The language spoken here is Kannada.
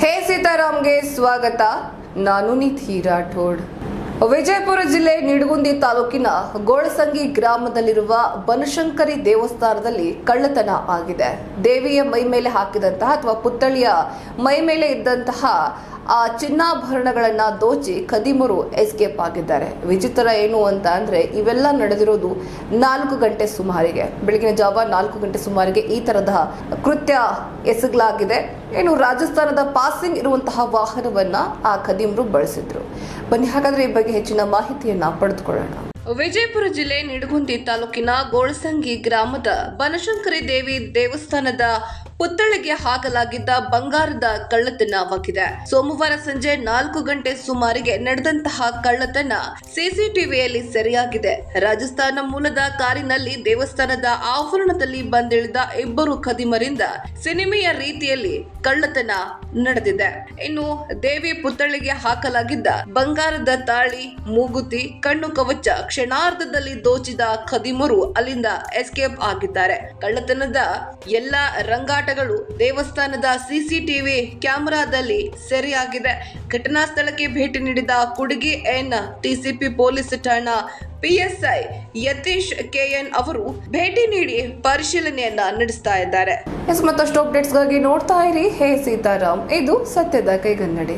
ಹೇ ಸೀತಾರಾಮ್ಗೆ ಸ್ವಾಗತ. ನಾನು ನಿಧಿ ರಾಠೋಡ್. ವಿಜಯಪುರ ಜಿಲ್ಲೆ ನಿಡಗುಂದಿ ತಾಲೂಕಿನ ಗೋಳಸಂಗಿ ಗ್ರಾಮದಲ್ಲಿರುವ ಬನಶಂಕರಿ ದೇವಸ್ಥಾನದಲ್ಲಿ ಕಳ್ಳತನ ಆಗಿದೆ. ದೇವಿಯ ಮೈ ಮೇಲೆ ಹಾಕಿದಂತಹ ಅಥವಾ ಪುತ್ಥಳಿಯ ಮೈ ಮೇಲೆ ಇದ್ದಂತಹ ಆ ಚಿನ್ನಾಭರಣಗಳನ್ನ ದೋಚಿ ಕದಿಮರು ಎಸ್ಕೇಪ್ ಆಗಿದ್ದಾರೆ. ವಿಚಿತ್ರ ಏನು ಅಂತ ಅಂದ್ರೆ ಇವೆಲ್ಲ ನಡೆದಿರೋದು ನಾಲ್ಕು ಗಂಟೆ ಸುಮಾರಿಗೆ. ಬೆಳಗಿನ ಜಾವ ನಾಲ್ಕು ಗಂಟೆ ಸುಮಾರಿಗೆ ಈ ತರದ ಕೃತ್ಯ ಎಸಗಲಾಗಿದೆ. ಏನು ರಾಜಸ್ಥಾನದ ಪಾಸಿಂಗ್ ಇರುವಂತಹ ವಾಹನವನ್ನ ಆ ಖದೀಮ್ರು ಬಳಸಿದ್ರು. ಬನ್ನಿ, ಹಾಗಾದ್ರೆ ಈ ಬಗ್ಗೆ ಹೆಚ್ಚಿನ ಮಾಹಿತಿಯನ್ನ ಪಡೆದುಕೊಳ್ಳೋಣ. ವಿಜಯಪುರ ಜಿಲ್ಲೆ ನಿಡಗುಂದಿ ತಾಲೂಕಿನ ಗೋಳಸಂಗಿ ಗ್ರಾಮದ ಬನಶಂಕರಿ ದೇವಿ ದೇವಸ್ಥಾನದ ಪುತ್ಥಳಿಗೆ ಹಾಕಲಾಗಿದ್ದ ಬಂಗಾರದ ಕಳ್ಳತನವಾಗಿದೆ ಸೋಮವಾರ ಸಂಜೆ ನಾಲ್ಕು ಗಂಟೆ ಸುಮಾರಿಗೆ ನಡೆದಂತಹ ಕಳ್ಳತನ ಸಿಸಿಟಿವಿಯಲ್ಲಿ ಸೆರೆಯಾಗಿದೆ. ರಾಜಸ್ಥಾನ ಮೂಲದ ಕಾರಿನಲ್ಲಿ ದೇವಸ್ಥಾನದ ಆವರಣದಲ್ಲಿ ಬಂದಿಳಿದ ಇಬ್ಬರು ಖದೀಮರಿಂದ ಸಿನಿಮೆಯ ರೀತಿಯಲ್ಲಿ ಕಳ್ಳತನ ನಡೆದಿದೆ. ಇನ್ನು ದೇವಿ ಪುತ್ಥಳಿಗೆ ಹಾಕಲಾಗಿದ್ದ ಬಂಗಾರದ ತಾಳಿ, ಮೂಗುತಿ, ಕಣ್ಣು ಕವಚ ಕ್ಷಣಾರ್ಧದಲ್ಲಿ ದೋಚಿದ ಖದೀಮರು ಅಲ್ಲಿಂದ ಎಸ್ಕೇಪ್ ಆಗಿದ್ದಾರೆ. ಕಳ್ಳತನದ ಎಲ್ಲಾ ಎಲ್ಲ ರಂಗಾಟಗಳು ದೇವಸ್ಥಾನದ ಸಿಸಿಟಿವಿ ಕ್ಯಾಮೆರಾದಲ್ಲಿ ಸೆರೆಯಾಗಿದೆ. ಘಟನಾ ಸ್ಥಳಕ್ಕೆ ಭೇಟಿ ನೀಡಿದ ಕುಡುಗಿ ಎನ್ ಟಿಸಿಪಿ ಪೊಲೀಸ್ ಠಾಣಾ ಪಿಎಸ್ಐ ಯತೀಶ್ ಕೆಎನ್ ಅವರು ಭೇಟಿ ನೀಡಿ ಪರಿಶೀಲನೆಯನ್ನ ನಡೆಸ್ತಾ ಇದ್ದಾರೆ. ಮತ್ತಷ್ಟು ಅಪ್ಡೇಟ್ಸ್ಗಾಗಿ ನೋಡ್ತಾ ಇರಿ. ಹೇ ಸೀತಾರಾಮ್, ಇದು ಸತ್ಯದ ಕೈಗನ್ನಡಿ.